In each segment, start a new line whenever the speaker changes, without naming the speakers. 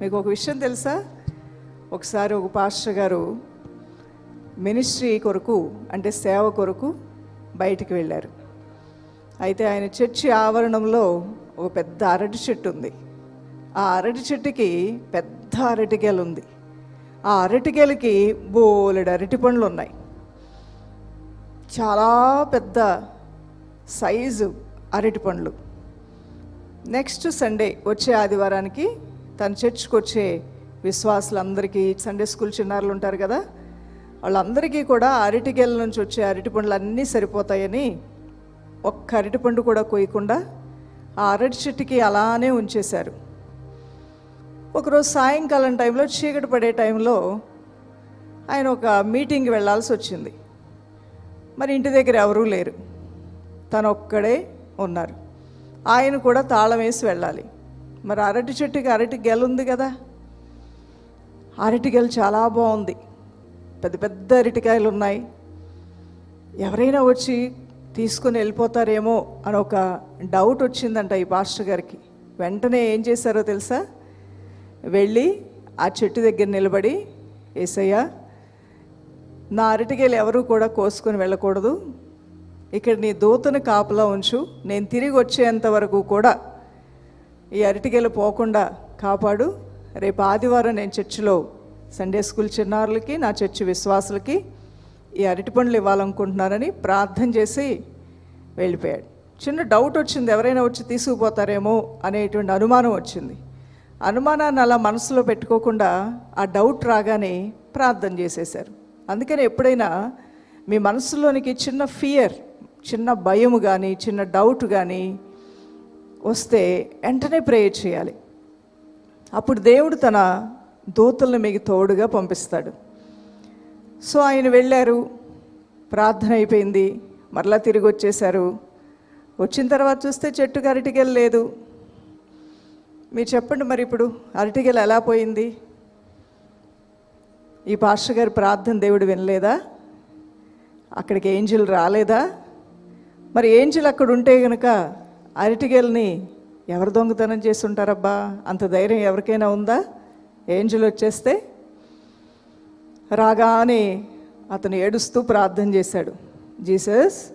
మీకు ఒక విషయం తెలుసా? ఒకసారి ఒక పాస్టర్ గారు మినిస్ట్రీ కొరకు అంటే సేవ కొరకు బయటికి వెళ్ళారు. అయితే ఆయన చర్చి ఆవరణంలో ఒక పెద్ద అరటి చెట్టు ఉంది. ఆ అరటి చెట్టుకి పెద్ద అరటిగెల ఉంది. ఆ అరటిగెలకి బోలెడు అరటి పండ్లు ఉన్నాయి. చాలా పెద్ద సైజు అరటి పండ్లు. నెక్స్ట్ సండే వచ్చే ఆదివారానికి తన చర్చ్కి వచ్చే విశ్వాసులందరికీ సండే స్కూల్ చిన్నారులు ఉంటారు కదా వాళ్ళందరికీ కూడా అరటిగెల నుంచి వచ్చే అరటి పండ్లు అన్నీ సరిపోతాయని ఒక్క అరటిపండు కూడా కొయ్యకుండా ఆ అరటి చెట్టుకి అలానే ఉంచేశారు. ఒకరోజు సాయంకాలం టైంలో చీకటి పడే టైంలో ఆయన ఒక మీటింగ్కి వెళ్ళాల్సి వచ్చింది. మరి ఇంటి దగ్గర ఎవరూ లేరు. తను ఒక్కడే ఉన్నారు. ఆయన కూడా తాళం వేసి వెళ్ళాలి. మరి అరటి చెట్టుకి అరటి గెల ఉంది కదా. అరటి గెల చాలా బాగుంది. పెద్ద పెద్ద అరటికాయలు ఉన్నాయి. ఎవరైనా వచ్చి తీసుకొని వెళ్ళిపోతారేమో అని ఒక డౌట్ వచ్చిందంట ఈ పాస్టర్ గారికి. వెంటనే ఏం చేశారో తెలుసా? వెళ్ళి ఆ చెట్టు దగ్గర నిలబడి ఏసయ్యా నా అరటికాయలు ఎవరూ కూడా కోసుకొని వెళ్ళకూడదు. ఇక్కడ నీ దూతను కాపలా ఉంచు. నేను తిరిగి వచ్చేంత వరకు కూడా ఈ అరటికాయలు పోకుండా కాపాడు. రేపు ఆదివారం నేను చర్చిలో సండే స్కూల్ చిన్నారులకి నా చర్చి విశ్వాసులకి ఈ అరటి పండ్లు ఇవ్వాలనుకుంటున్నారని ప్రార్థన చేసి వెళ్ళిపోయాడు. చిన్న డౌట్ వచ్చింది ఎవరైనా వచ్చి తీసుకుపోతారేమో అనేటువంటి అనుమానం వచ్చింది. అనుమానాన్ని అలా మనసులో పెట్టుకోకుండా ఆ డౌట్ రాగానే ప్రార్థన చేసేశారు. అందుకని ఎప్పుడైనా మీ మనసులోనికి చిన్న ఫియర్ చిన్న భయం కానీ చిన్న డౌట్ కానీ వస్తే వెంటనే ప్రేయర్ చేయాలి. అప్పుడు దేవుడు తన దూతల్ని మీకు తోడుగా పంపిస్తాడు. సో ఆయన వెళ్ళారు. ప్రార్థన అయిపోయింది. మరలా తిరిగి వచ్చేశారు. వచ్చిన తర్వాత చూస్తే చెట్టుకు అరటికెళ్ళ లేదు. మీరు చెప్పండి మరి ఇప్పుడు అరటిగెల ఎలా పోయింది? ఈ పాస్టర్ గారి ప్రార్థన దేవుడు వినలేదా? అక్కడికి ఏంజిల్ రాలేదా? మరి ఏంజిల్ అక్కడ ఉంటే కనుక అరటిగెల్ని ఎవరు దొంగతనం చేసి ఉంటారబ్బా అంత ధైర్యం ఎవరికైనా ఉందా? ఏంజలు వచ్చేస్తే రాగానే అతను ఏడుస్తూ ప్రార్థన చేశాడు. జీసస్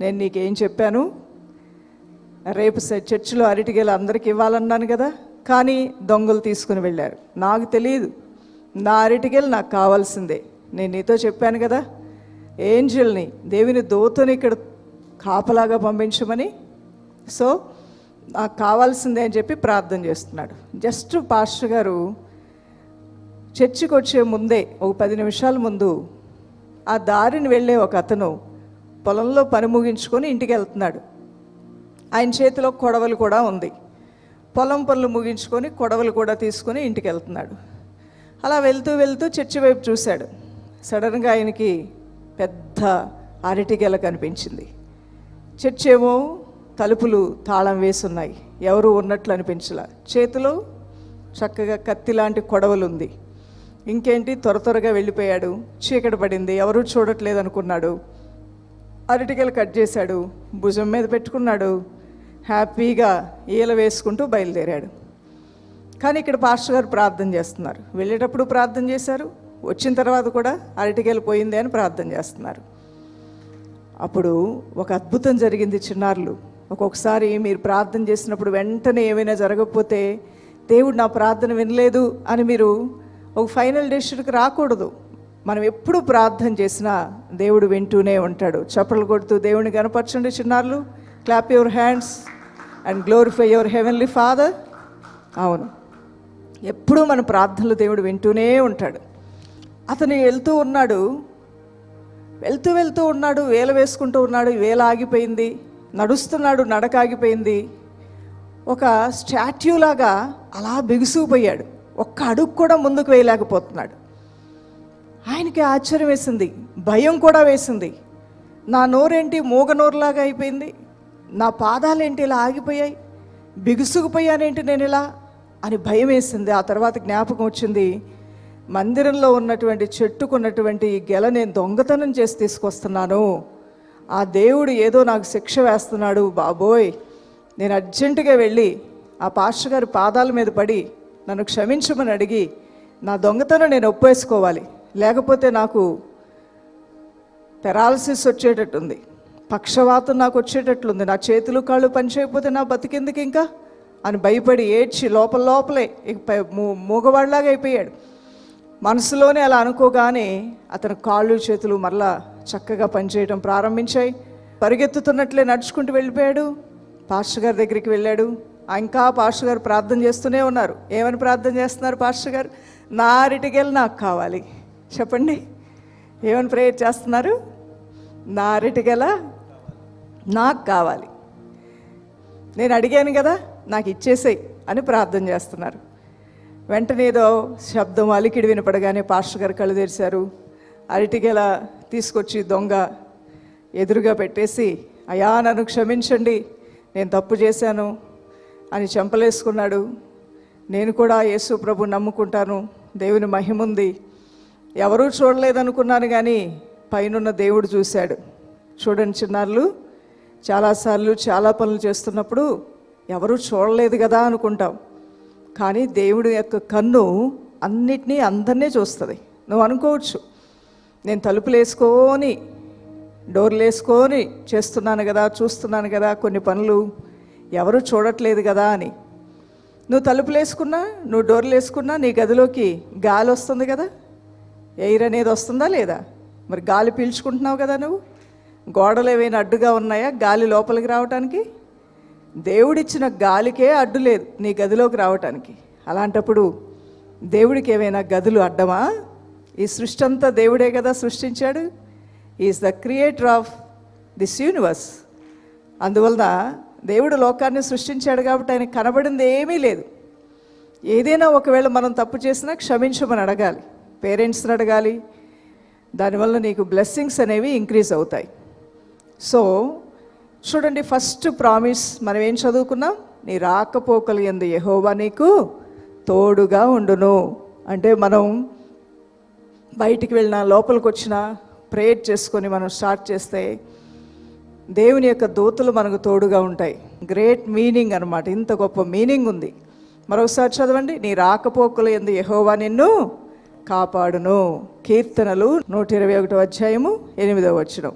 నేను నీకేం చెప్పాను? రేపు చర్చిలో అరటిగేలు అందరికి ఇవ్వాలన్నాను కదా? కానీ దొంగలు తీసుకుని వెళ్ళారు. నాకు తెలియదు. నా అరటిగేలు నాకు కావాల్సిందే. నేను నీతో చెప్పాను కదా. ఏంజల్ని దేవుని దూతని ఇక్కడ కాపలాగా పంపించమని సో నాకు కావాల్సిందే అని చెప్పి ప్రార్థన చేస్తున్నాడు. జస్ట్ పాస్టర్ గారు చర్చికి వచ్చే ముందే ఒక పది నిమిషాల ముందు ఆ దారిని వెళ్ళే ఒక అతను పొలంలో పని ముగించుకొని ఇంటికి వెళ్తున్నాడు. ఆయన చేతిలో కొడవలు కూడా ఉంది. పొలం పనులు ముగించుకొని కొడవలు కూడా తీసుకొని ఇంటికి వెళ్తున్నాడు. అలా వెళ్తూ వెళ్తూ చర్చి వైపు చూశాడు. సడన్గా ఆయనకి పెద్ద అరటిగెల కనిపించింది. చర్చ్ ఏమో తలుపులు తాళం వేసున్నాయి. ఎవరు ఉన్నట్లు అనిపించలా. చేతిలో చక్కగా కత్తి లాంటి కొడవలుంది. ఇంకేంటి? త్వర త్వరగా వెళ్ళిపోయాడు. చీకటి పడింది. ఎవరూ చూడట్లేదు అనుకున్నాడు అరటికలు కట్ చేశాడు. భుజం మీద పెట్టుకున్నాడు. హ్యాపీగా ఈల వేసుకుంటూ బయలుదేరాడు. కానీ ఇక్కడ పాస్టర్ గారు ప్రార్థన చేస్తున్నారు. వెళ్ళేటప్పుడు ప్రార్థన చేశారు. వచ్చిన తర్వాత కూడా అరటికెళ్ళి పోయింది అని ప్రార్థన చేస్తున్నారు. అప్పుడు ఒక అద్భుతం జరిగింది చిన్నారులు. ఒక్కొక్కసారి మీరు ప్రార్థన చేసినప్పుడు వెంటనే ఏమైనా జరగకపోతే దేవుడు నా ప్రార్థన వినలేదు అని మీరు ఒక ఫైనల్ డెసిషన్కి రాకూడదు. మనం ఎప్పుడు ప్రార్థన చేసినా దేవుడు వింటూనే ఉంటాడు. చప్పలు కొడుతూ దేవుని కనపరచండి చిన్నారులు. Clap your hands and glorify your heavenly father అవును. ఎప్పుడూ మన ప్రార్థనలు దేవుడు వింటూనే ఉంటాడు. అతను వెళ్తూ ఉన్నాడు. వెళ్తూ వెళ్తూ ఉన్నాడు. వేల వేసుకుంటూ ఉన్నాడు. వేల ఆగిపోయింది. నడుస్తున్నాడు నడక ఆగిపోయింది ఒక స్టాట్యూ లాగా అలా బిగుసుకుపోయాడు ఒక్క అడుగు కూడా ముందుకు వేయలేకపోతున్నాడు. ఆయనకి ఆశ్చర్యం వేసింది భయం కూడా వేసింది. నా నోరేంటి? మూగ నోరులాగా అయిపోయింది. నా పాదాలేంటి? ఇలా ఆగిపోయాయి. బిగుసుకుపోయానేంటి నేను ఇలా? అని భయం వేసింది. ఆ తర్వాత జ్ఞాపకం వచ్చింది మందిరంలో ఉన్నటువంటి చెట్టుకున్నటువంటి ఈ గెల నేను దొంగతనం చేసి తీసుకొస్తున్నాను. ఆ దేవుడు ఏదో నాకు శిక్ష వేస్తున్నాడు బాబోయ్. నేను అర్జెంటుగా వెళ్ళి ఆ పాస్టర్ గారి పాదాల మీద పడి నన్ను క్షమించమని అడిగి నా దొంగతనం నేను ఒప్పేసుకోవాలి. లేకపోతే నాకు పెరాలసిస్ వచ్చేటట్టుంది. పక్షవాతం నాకు వచ్చేటట్లుంది. నా చేతులు కాళ్ళు పనిచేయకపోతే నా బతికెందుకు ఇంకా? అని భయపడి ఏడ్చి లోపల లోపలే మూగవాడిలాగా అయిపోయాడు. మనసులోనే అలా అనుకోగానే అతని కాళ్ళు చేతులు మరలా చక్కగా పనిచేయడం ప్రారంభించాయి. పరిగెత్తుతున్నట్లే నడుచుకుంటూ వెళ్ళిపోయాడు. పాస్టర్ గారి దగ్గరికి వెళ్ళాడు. ఇంకా పాస్టర్ గారు ప్రార్థన చేస్తూనే ఉన్నారు. ఏమని ప్రార్థన చేస్తున్నారు పాస్టర్ గారు? నా అరటికెళ్ళి నాకు కావాలి. చెప్పండి. ఏమని ప్రేయర్ చేస్తున్నారు? నా అరటిగెల నాకు కావాలి. నేను అడిగాను కదా నాకు ఇచ్చేసేయి అని ప్రార్థన చేస్తున్నారు. వెంటనే ఏదో శబ్దం అలికిడి వినపడగానే పాస్టర్ గారు కళ్ళు తెరిచారు. అరటిగెల తీసుకొచ్చి దొంగ ఎదురుగా పెట్టేసి అయా నన్ను క్షమించండి నేను తప్పు చేశాను అని చెంపలేసుకున్నాడు. నేను కూడా యేసు ప్రభు నమ్ముకుంటాను. దేవుని మహిముంది. ఎవరూ చూడలేదనుకున్నాను కానీ పైనున్న దేవుడు చూశాడు. చూడండి చిన్నారులు చాలాసార్లు చాలా పనులు చేస్తున్నప్పుడు ఎవరూ చూడలేదు కదా అనుకుంటాం. కానీ దేవుడి యొక్క కన్ను అన్నిటినీ అందరినీ చూస్తుంది. నువ్వు అనుకోవచ్చు నేను తలుపులు వేసుకొని డోర్లు వేసుకొని చేస్తున్నాను కదా చూస్తున్నాను కదా కొన్ని పనులు ఎవరు చూడట్లేదు కదా అని. నువ్వు తలుపులు వేసుకున్నా నువ్వు డోర్లు వేసుకున్నా నీ గదిలోకి గాలి వస్తుంది కదా? ఎయిర్ అనేది వస్తుందా లేదా? మరి గాలి పీల్చుకుంటున్నావు కదా నువ్వు? గోడలు ఏమైనా అడ్డుగా ఉన్నాయా? గాలి లోపలికి రావటానికి? దేవుడిచ్చిన గాలికే అడ్డు లేదు నీ గదిలోకి రావటానికి. అలాంటప్పుడు దేవుడికి ఏమైనా గదులు అడ్డమా? ఈ సృష్టి అంతా దేవుడే కదా సృష్టించాడు. Is the creator of this universe అందువలన దేవుడు లోకాన్ని సృష్టించాడు కాబట్టి ఆయన కనబడింది ఏమీ లేదు. ఏదైనా ఒకవేళ మనం తప్పు చేసినా క్షమించమని అడగాలి. పేరెంట్స్ని అడగాలి. దానివల్ల నీకు బ్లెస్సింగ్స్ అనేవి ఇంక్రీజ్ అవుతాయి. సో చూడండి ఫస్ట్ ప్రామిస్ మనం ఏం చదువుకున్నాం? నీ రాకపోకలు ఎందు యహోవా నీకు తోడుగా ఉండును. అంటే మనం బయటికి వెళ్ళినా లోపలికి వచ్చినా ప్రేయర్ చేసుకొని మనం స్టార్ట్ చేస్తే దేవుని యొక్క దూతలు మనకు తోడుగా ఉంటాయి. గ్రేట్ మీనింగ్ అనమాట ఇంత గొప్ప మీనింగ్ ఉంది. మరొకసారి చదవండి. నీ రాకపోకలు ఎందు యహోవా నిన్ను కాపాడును. కీర్తనలు నూట ఇరవై ఒకటో అధ్యాయము ఎనిమిదవ వచనం.